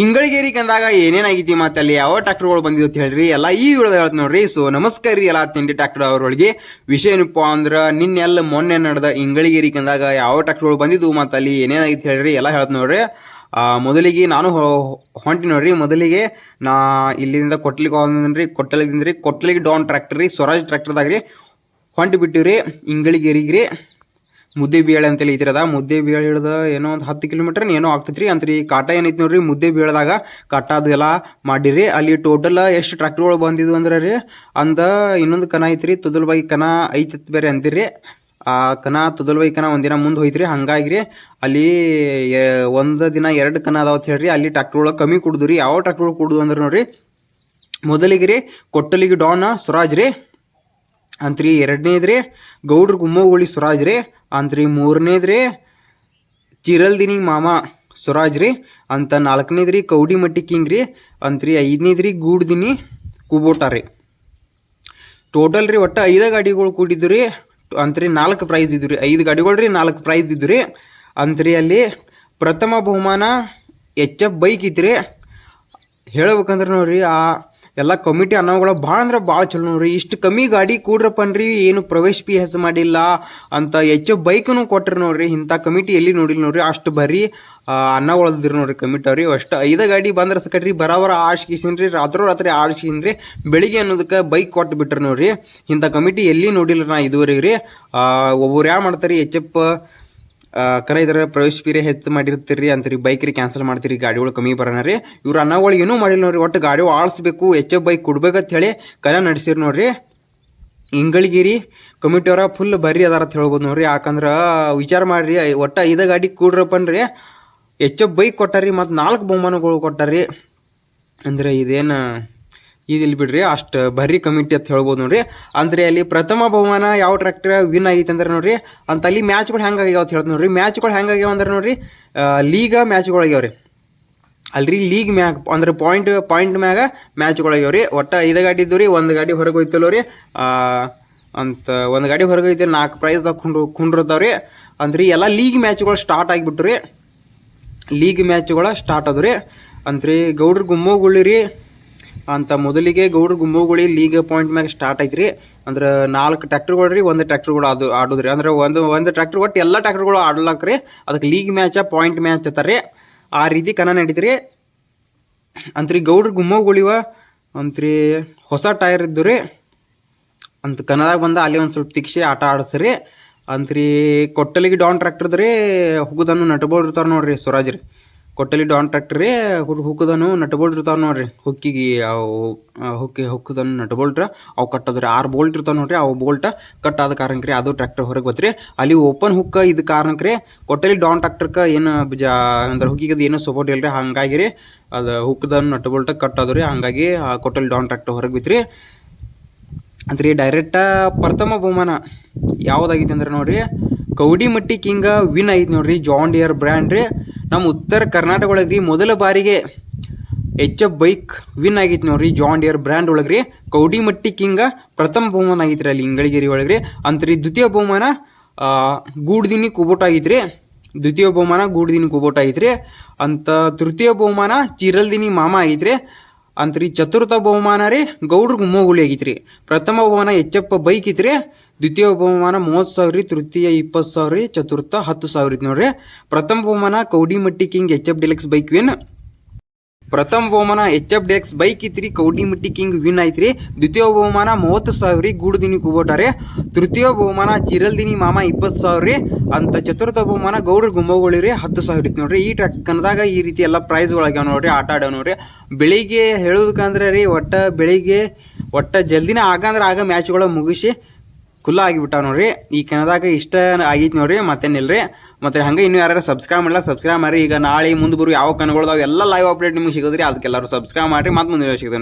ಇಂಗಳಿಗೇರಿ ಕಂದಾಗ ಏನೇನಾಗಿದ್ದೀ ಅಲ್ಲಿ ಯಾವ ಟ್ರ್ಯಾಕ್ಟರ್ಗಳು ಬಂದಿದ್ದು ಅಂತ ಹೇಳ್ರಿ. ಎಲ್ಲ ಈ ಹೇಳ್ತ ನೋಡ್ರಿ. ಸೊ ನಮಸ್ಕಾರ ರೀ ಎಲ್ಲ ತಿಂಡಿ ಟ್ರ್ಯಾಕ್ಟರ್ ಅವರೊಳಗೆ. ವಿಷಯ ಏನಪ್ಪ ಅಂದ್ರೆ, ನಿನ್ನೆಲ್ಲ ಮೊನ್ನೆ ನಡೆದ ಇಂಗಳಿಗೇರಿ ಕಂದಾಗ ಯಾವ ಟ್ರ್ಯಾಕ್ಟರ್ಗಳು ಬಂದಿದ್ದು ಅಲ್ಲಿ ಏನೇನಾಗಿತ್ತು ಹೇಳ್ರಿ ಎಲ್ಲ ಹೇಳ್ತ ನೋಡ್ರಿ. ಮೊದಲಿಗೆ ನಾನು ಹೊಂಟಿ ನೋಡ್ರಿ. ಮೊದಲಿಗೆ ನಾ ಇಲ್ಲಿಂದ ಕೊಟ್ಲಿಗೆ ಹೋದ್ರಿ ಕೊಟ್ಟಲಿಗೆ ಕೊಟ್ಲಿಗೆ ಡಾನ್ ಟ್ರ್ಯಾಕ್ಟರ್ ರೀ, ಸ್ವರಾಜ್ ಟ್ರ್ಯಾಕ್ಟರ್ದಾಗ ರೀ. ಹೊಂಟಿ ಬಿಟ್ಟಿವ್ರಿ ಹಿಂಗಳಿಗೇರಿಗೆ ರೀ ಮುದ್ದೆ ಬೇಳೆ ಅಂತೇಳಿ ಇದ್ರದ ಮುದ್ದೆ ಬೇಳೆ ಹಿಡ್ದ ಏನೋ ಒಂದು ಹತ್ತು ಕಿಲೋಮೀಟರ್ ಏನೋ ಆಗ್ತೈತ್ರಿ. ಅಂತ್ರಿ ಕಾಟ ಏನೈತಿ ನೋಡ್ರಿ. ಮುದ್ದೆ ಬೀಳದಾಗ ಕಾಟ ಅದು ಎಲ್ಲ ಮಾಡಿರಿ. ಅಲ್ಲಿ ಟೋಟಲ್ ಎಷ್ಟು ಟ್ರ್ಯಾಕ್ಟ್ರ್ಗಳು ಬಂದಿದ್ವು ಅಂದ್ರೆ ರೀ, ಅಂದ ಇನ್ನೊಂದು ಕನ ಐತ್ರಿ ತುದಲ್ಬಾಯಿ ಕನ ಐತಿ ಬೇರೆ ಅಂತೀರಿ ಆ ಕನ ತುದಲ್ಬಾಯಿ ಕನ ಒಂದಿನ ಮುಂದೆ ಹೋಯ್ತ್ರಿ. ಹಂಗಾಗಿ ರೀ ಅಲ್ಲಿ ಒಂದು ದಿನ ಎರಡು ಕನ ಅದಾವ ಅಂತ ಹೇಳ್ರಿ. ಅಲ್ಲಿ ಟ್ರ್ಯಾಕ್ಟ್ರ್ಗಳು ಕಮ್ಮಿ ಕುಡ್ದು ರೀ ಯಾವ ಟ್ರ್ಯಾಕ್ಟ್ರ್ಗಳು ಕುಡ್ದು ಅಂದ್ರೆ ನೋಡ್ರಿ, ಮೊದಲಿಗೆ ರೀ ಕೊಟ್ಟಲಿಗೆ ಡಾನ್, ಸ್ವರಾಜ್ ರೀ. ಅಂತ್ರಿ ಎರಡನೇದ್ರಿ ಗೌಡ್ರ ಗುಮ್ಮೋಗುಳಿ ಸ್ವರಾಜ್ ರೀ, ಅಂತ್ರಿ ಮೂರನೇದ್ರಿ ಚಿರಲ್ದಿನಿ ಮಾಮ ಸ್ವರಾಜ್ ರೀ, ಅಂತ ನಾಲ್ಕನೇದ್ರಿ ಕೌಡಿ ಮಟ್ಟಿ ಕಿಂಗ್ ರೀ, ಅಂತ್ರಿ ರೀ ಗೂಡ್ದಿನಿ ಕುಬೋಟ ರೀ. ಟೋಟಲ್ ರೀ ಒಟ್ಟು ಐದು ಗಾಡಿಗಳು ಕೂಡಿದ್ದು ರೀ, ಅಂತ್ರಿ ನಾಲ್ಕು ಪ್ರೈಸ್ ಇದ್ದು ರೀ. ಐದು ಗಾಡಿಗಳು ರೀ, ನಾಲ್ಕು ಪ್ರೈಸ್ ಇದ್ದು ರೀ. ಅಂತ್ರಿ ಅಲ್ಲಿ ಪ್ರಥಮ ಬಹುಮಾನ ಎಚ್ ಎಫ್ ಬೈಕ್ ಇತ್ತು ರೀ. ಹೇಳ್ಬೇಕಂದ್ರೆ ನೋಡ್ರಿ, ಆ ಎಲ್ಲ ಕಮಿಟಿ ಅನ್ನೋಗಳು ಭಾಳ ಅಂದ್ರೆ ಭಾಳ ಚಲೋ ನೋಡ್ರಿ. ಇಷ್ಟು ಕಮ್ಮಿ ಗಾಡಿ ಕೂಡ್ರಪ್ಪನ್ರಿ, ಏನು ಪ್ರವೇಶ ಪಿ ಹೆಸ್ ಮಾಡಿಲ್ಲ ಅಂತ ಹೆಚ್ಚು ಬೈಕ್ನು ಕೊಟ್ರಿ ನೋಡ್ರಿ. ಇಂಥ ಕಮಿಟಿ ಎಲ್ಲಿ ನೋಡಿಲ್ಲ ನೋಡ್ರಿ. ಅಷ್ಟು ಬರೀ ಅನ್ನಗಳದಿರಿ ನೋಡ್ರಿ ಕಮಿಟಿ ಅವ್ರಿ. ಅಷ್ಟು ಐದ ಗಾಡಿ ಬಂದ್ರೆ ಸಕಟ್ರಿ, ಬರಾಬರ ಆಡ್ಸ್ಕಿಸಿನ್ರಿ ರಾತ್ರೋ ರಾತ್ರಿ ಆಡ್ಸ್ಕಿನ್ರಿ ಬೆಳಿಗ್ಗೆ ಅನ್ನೋದಕ್ಕೆ ಬೈಕ್ ಕೊಟ್ಟು ಬಿಟ್ರಿ ನೋಡ್ರಿ. ಇಂಥ ಕಮಿಟಿ ಎಲ್ಲಿ ನೋಡಿಲ್ಲ ನಾ ಇದುವರೆಗೆ ರೀ ಒಬ್ಬರು ಯಾವ ಮಾಡ್ತಾರೆ, ಎಚ್ ಕರ ಇದ್ರ ಪ್ರವೇಶ ಪೀರೇ ಹೆಚ್ಚು ಮಾಡಿರ್ತೀರಿ ಅಂತೀರಿ ಬೈಕ್ ರೀ ಕ್ಯಾನ್ಸಲ್ ಮಾಡ್ತೀರಿ ಗಾಡಿಗಳು ಕಮ್ಮಿ ಬರೋಣ ರೀ. ಇವ್ರು ಅನ್ನಗಳು ಏನೂ ಮಾಡಿಲ್ಲ ನೋಡ್ರಿ, ಒಟ್ಟು ಗಾಡಿ ಆಳಿಸ್ಬೇಕು ಎಫ್ ಬೈಕ್ ಕೊಡ್ಬೇಕಂತ ಹೇಳಿ ಕಲೆ ನಡೆಸಿರಿ ನೋಡ್ರಿ. ಇಂಗಳಿಗಿರಿ ಕಮಿಟಿಯವ್ರ ಫುಲ್ ಬರ್ರಿ ಅದಾರ ಅಂತ ಹೇಳ್ಬೋದು ನೋಡ್ರಿ. ಯಾಕಂದ್ರೆ, ವಿಚಾರ ಮಾಡ್ರಿ ಒಟ್ಟು ಐದು ಗಾಡಿ ಕೂಡ್ರಪ್ಪನ್ರಿ. ಎಚ್ ಎಫ್ ಬೈಕ್ ಕೊಟ್ಟಾರಿ ಮತ್ತು ನಾಲ್ಕು ಬಹುಮಾನಗಳು ಕೊಟ್ಟಾರಿ. ಅಂದ್ರೆ ಇದೇನು ಇದಿಲ್ಲ ಬಿಡ್ರಿ, ಅಷ್ಟು ಬರ್ರಿ ಕಮಿಟಿ ಅಂತ ಹೇಳ್ಬೋದು ನೋಡ್ರಿ. ಅಂದ್ರೆ ಅಲ್ಲಿ ಪ್ರಥಮ ಬಹುಮಾನ ಯಾವ ಟ್ರ್ಯಾಕ್ಟರ್ ವಿನ್ ಆಗೈತೆ ಅಂದ್ರೆ ನೋಡ್ರಿ, ಅಂತ ಅಲ್ಲಿ ಮ್ಯಾಚ್ಗಳು ಹೆಂಗಾಗ್ಯಾವ ಅಂತ ಹೇಳ್ತೀನಿ ನೋಡ್ರಿ. ಮ್ಯಾಚ್ಗಳು ಹೆಂಗಾಗ್ಯಾವ ಅಂದ್ರೆ ನೋಡ್ರಿ ಲೀಗ ಮ್ಯಾಚ್ಗಳು ಆಗ್ಯಾವ ರೀ ಅಲ್ರಿ ಲೀಗ್ ಮ್ಯಾಗ್, ಅಂದ್ರೆ ಪಾಯಿಂಟ್ ಪಾಯಿಂಟ್ ಮ್ಯಾಗ ಮ್ಯಾಚ್ಗಳು ರೀ ಒಟ್ಟು ಐದು ಗಾಡಿ ಇದ್ದು ರೀ ಒಂದು ಗಾಡಿ ಹೊರಗೆ ಹೋಯ್ತಲ್ಲ ರೀ ಅಂತ ಒಂದು ಗಾಡಿ ಹೊರಗೆ ಹೋಯ್ತು, ನಾಲ್ಕು ಪ್ರೈಸ್ ಕುಂಡ್ರು ಕುಂಡ್ರತಾವ ರೀ ಅಂದ್ರೆ ಎಲ್ಲ ಲೀಗ್ ಮ್ಯಾಚ್ಗಳು ಸ್ಟಾರ್ಟ್ ಆಗಿಬಿಟ್ರಿ ರೀ. ಲೀಗ್ ಮ್ಯಾಚ್ಗಳು ಸ್ಟಾರ್ಟ್ ಅದು ರೀ. ಅಂತ್ರಿ ಗೌಡ್ರ ಗುಮ್ಮಗುಳ್ಳಿ ರೀ ಅಂತ ಮೊದಲಿಗೆ ಗೌಡ್ರ ಗುಮ್ಮೋಗುಳಿ ಲೀಗ್ ಪಾಯಿಂಟ್ ಮ್ಯಾಗ ಸ್ಟಾರ್ಟ್ ಐತ್ರಿ. ಅಂದ್ರೆ ನಾಲ್ಕು ಟ್ರ್ಯಾಕ್ಟರ್ಗಳು ರೀ, ಒಂದು ಟ್ರ್ಯಾಕ್ಟರ್ಗಳು ಅದು ಆಡೋದ್ರಿ. ಅಂದ್ರೆ ಒಂದು ಒಂದು ಟ್ರ್ಯಾಕ್ಟರ್ ಒಟ್ಟು ಎಲ್ಲ ಟ್ರ್ಯಾಕ್ಟರ್ಗಳು ರೀ. ಅದಕ್ಕೆ ಲೀಗ್ ಮ್ಯಾಚ ಪಾಯಿಂಟ್ ಮ್ಯಾಚ್ ಅತ್ತಾರ ಆ ರೀತಿ ಕನ ನಡೀತ್ರಿ. ಅಂತ್ರಿ ಗೌಡ್ರ ಗುಮ್ಮೋಗುಳಿವ ಅಂತ್ರಿ ಹೊಸ ಟೈರ್ ಇದ್ದು ರೀ. ಅಂತ ಕನದಾಗ ಬಂದ ಅಲ್ಲಿ ಒಂದು ಸ್ವಲ್ಪ ತಿಕ್ಷಿ ಆಟ ಆಡಿಸ್ರಿ. ಅಂತ್ರಿ ಕೊಟ್ಟಲಿಗೆ ಡಾನ್ ಟ್ರ್ಯಾಕ್ಟರ್ದು ರೀ ಹುಗುದನ್ನು ನಟಬೋರ್ ಇರ್ತಾರ ನೋಡ್ರಿ ಸ್ವರಾಜ್ ರೀ. ಕೊಟ್ಟಲಿ ಡಾನ್ ಟ್ರ್ಯಾಕ್ಟರ್ ಹುಕ್ಕದನು ನಟಬೋಲ್ಟ್ ಇರ್ತಾವ ನೋಡ್ರಿ. ಹುಕ್ಕಿಗೆ ಅವು ಹುಕ್ಕಿ ಹುಕ್ಕದನ್ನು ನಟಬೋಲ್ಟ್ರ, ಅವು ಕಟ್ಟೋದ್ರಿ ಆರು ಬೋಲ್ಟ್ ಇರ್ತಾವ ನೋಡ್ರಿ, ಅವು ಬೋಲ್ಟ್ ಕಟ್ ಆದ ಕಾರಣಕ್ಕೆ ಅದು ಟ್ರ್ಯಾಕ್ಟರ್ ಹೊರಗೆ ಬತ್ರಿ. ಅಲ್ಲಿ ಓಪನ್ ಹುಕ್ಕ ಇದು ಕಾರಣಕ್ಕೆ ಕೊಟ್ಟಲಿ ಡಾನ್ ಟ್ರ್ಯಾಕ್ಟರ್ಕ ಏನು ಜಾ ಅಂದ್ರೆ ಹುಕ್ಕಿಗೆ ಏನೂ ಸಪೋರ್ಟ್ ಇಲ್ಲ ರೀ ಹಂಗಾಗಿ ರೀ ಅದು ಹುಕ್ಕದನ್ನು ನಟಬೋಲ್ಟ ಕಟ್ ಆದ್ರಿ ಹಂಗಾಗಿ, ಆ ಕೊಟ್ಟಲಿ ಡಾನ್ ಟ್ರ್ಯಾಕ್ಟರ್ ಹೊರಗೆ ಬಿತ್ರಿ. ಅಂದ್ರೆ ಡೈರೆಕ್ಟ ಪ್ರಥಮ ಬಹುಮಾನ ಯಾವುದಾಗಿತ್ತು ಅಂದ್ರೆ ನೋಡ್ರಿ ಕೌಡಿಮಟ್ಟಿ ಕಿಂಗ ವಿನ್ ಆಯ್ತು ನೋಡ್ರಿ ಜಾನ್ ಡಿಯರ್ ಬ್ರ್ಯಾಂಡ್ ರೀ ನಮ್ಮ ಉತ್ತರ ಕರ್ನಾಟಕ ಒಳಗೆ ರೀ ಮೊದಲ ಬಾರಿಗೆ ಎಚ್ ಎಫ್ ಬೈಕ್ ವಿನ್ ಆಗೈತಿ ನೋಡ್ರಿ. ಜಾನ್ ಡಿಯರ್ ಬ್ರ್ಯಾಂಡ್ ಒಳಗೆ ರೀ ಕೌಡಿಮಟ್ಟಿ ಕಿಂಗ ಪ್ರಥಮ ಬಹುಮಾನ ಆಗೈತ್ರಿ ಅಲ್ಲಿ ಇಂಗಳಗಿರಿ ಒಳಗೆ ರೀ ಅಂತ್ರಿ ದ್ವಿತೀಯ ಬಹುಮಾನ ಗೂಡ್ದಿನಿ ಕುಬೋಟ ರೀ. ದ್ವಿತೀಯ ಬಹುಮಾನ, ಗೂಡ್ದಿನಿ ಕುಬೋಟ ಐತ್ರಿ ಅಂತ ತೃತೀಯ ಬಹುಮಾನ, ಚಿರಲ್ದಿನಿ ಮಾಮ ಆಗೈತ್ರಿ ಅಂತ್ರಿ ಚತುರ್ಥ ಬಹುಮಾನ ರೀ ಗೌಡ್ರ ಗುಮ್ಮೋಗುಳಿ ರೀ. ಪ್ರಥಮ ಬಹುಮಾನ ಎಚ್ ಎಫ್ ಬೈಕ್ ಐತ್ರಿ ದ್ವಿತೀಯ ಬಹುಮಾನ ಮೂವತ್ತು ಸಾವಿರ, ತೃತೀಯ ಇಪ್ಪತ್ತು ಸಾವಿರ, ಚತುರ್ಥ ಹತ್ತು ಸಾವಿರ ನೋಡ್ರಿ. ಪ್ರಥಮ ಬಹುಮಾನ Kaudimatti king H F deluxe bike win ಪ್ರಥಮ ಬಹುಮಾನ ಎಚ್ ಎಫ್ ಡೆಕ್ಸ್ ಬೈಕ್ ಇತ್ರಿ ಕೌಡಿಮಟ್ಟಿ ಕಿಂಗ್ ವಿನ್ ಐತ್ರಿ. ದ್ವಿತೀಯ ಬಹುಮಾನ ಮೂವತ್ತು ಸಾವಿರ ರೀ ಗೂಡ್ದಿನಿ ಕುಬೋಟ ರೀ ತೃತೀಯ ಬಹುಮಾನ ಚಿರಲ್ದಿನಿ ಮಾಮ ಇಪ್ಪತ್ತು ಸಾವಿರ. ರೀ ಅಂತ ಚತುರ್ಥ ಬಹುಮಾನ ಗೌಡ್ರ ಗುಂಬಗಳು ರೀ ಹತ್ತು ಸಾವಿರ ಇತ್ತು ನೋಡ್ರಿ. ಈ ಟ್ರಕ್ ಕನ್ನದಾಗ ಈ ರೀತಿ ಎಲ್ಲ ಪ್ರೈಸ್ಗಳಾಗ್ಯಾವ ನೋಡ್ರಿ, ಆಟ ಆಡೋ ನೋಡ್ರಿ. ಬೆಳಿಗ್ಗೆ ಹೇಳೋದಕ್ಕಂದ್ರೆ ರೀ, ಒಟ್ಟ ಬೆಳಿಗ್ಗೆ, ಒಟ್ಟ ಜಲ್ದಿನ ಆಗಂದ್ರೆ ಆಗ ಮ್ಯಾಚ್ಗಳು ಮುಗಿಸಿ ಖುಲ್ಲ ಆಗಿಬಿಟ್ಟಾವ ನೋಡ್ರಿ. ಈ ಕೆನದಾಗ ಇಷ್ಟ ಆಗೈತಿ ನೋಡ್ರಿ, ಮತ್ತೇನಿಲ್ರಿ. ಮತ್ತೆ ಹಂಗೆ ಇನ್ನೂ ಯಾರು ಸಬ್ಸ್ಕ್ರೈಬ್ ಮಾಡಲ್ಲ ಸಬ್ಸ್ಕ್ರೈಬ್ ಮಾಡಿ ಈಗ ನಾಳೆ ಮುಂದೆ ಬರೋ ಯಾವ ಕನ್ನಗಳದಾವ ಎಲ್ಲ ಲೈವ್ ಅಪ್ಡೇಟ್ ನಿಮ್ಗೆ ಸಿಗೋದ್ರಿ. ಅದಕ್ಕೆಲ್ಲರೂ ಸಬ್ಸ್ಕ್ರೈಬ್ ಮಾಡಿರಿ. ಮತ್ತೆ ಮುಂದೆ ಸಿಗ್ತಾನೆ